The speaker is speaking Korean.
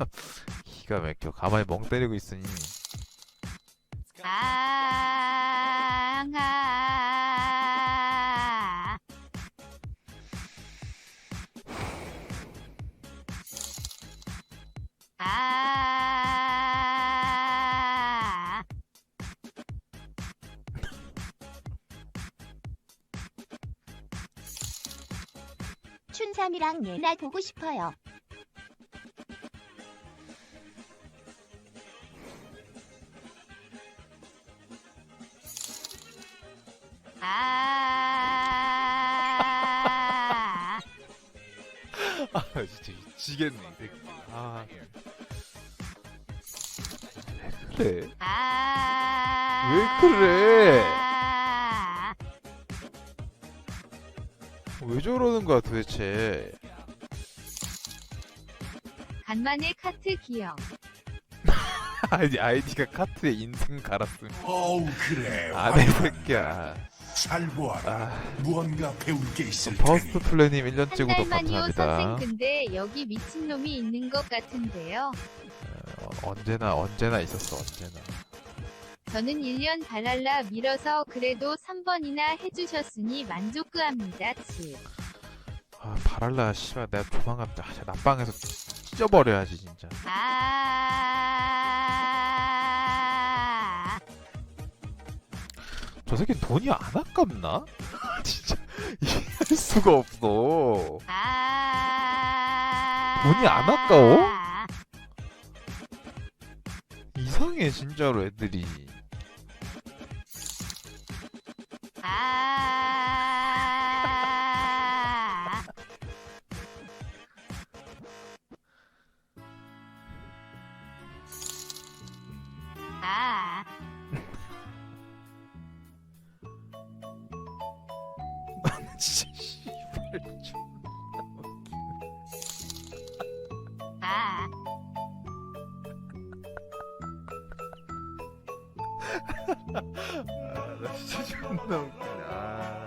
기가 막혀. 가만히 멍 때리고 있으니. 앙아. 아. 춘삼이랑 예나 보고 싶어요. 아. 아 진짜 미치겠네 이 새끼. 아. 왜 그래? 아. 왜 그래? 왜 저러는 거야 도대체? 간만에 카트 기억. 아니 아이디가 카트에 인생 갈았음. 어우 그래 아내. 새끼야. 잘 보아라 아, 무언가 배울 게 있을 퍼스트 테니 플래님 1년째 한 구독 감사합니다. 근데 여기 미친놈이 있는 것 같은데요. 어, 언제나 언제나 있었어 언제나. 저는 1년 발랄라 밀어서 그래도 3번이나 해주셨으니 만족합니다. 치. 아 바랄라 씨발 내가 조만간 아, 진짜 낮방에서 찢어버려야지 진짜. 아. 저 새끼 돈이 안 아깝나? 진짜 이해할 수가 없어. 아. 돈이 안 아까워? 이상해 진짜로 애들이. 진짜 씨발 좀. 아. 아, 나 진짜 존나 웃기네. 아.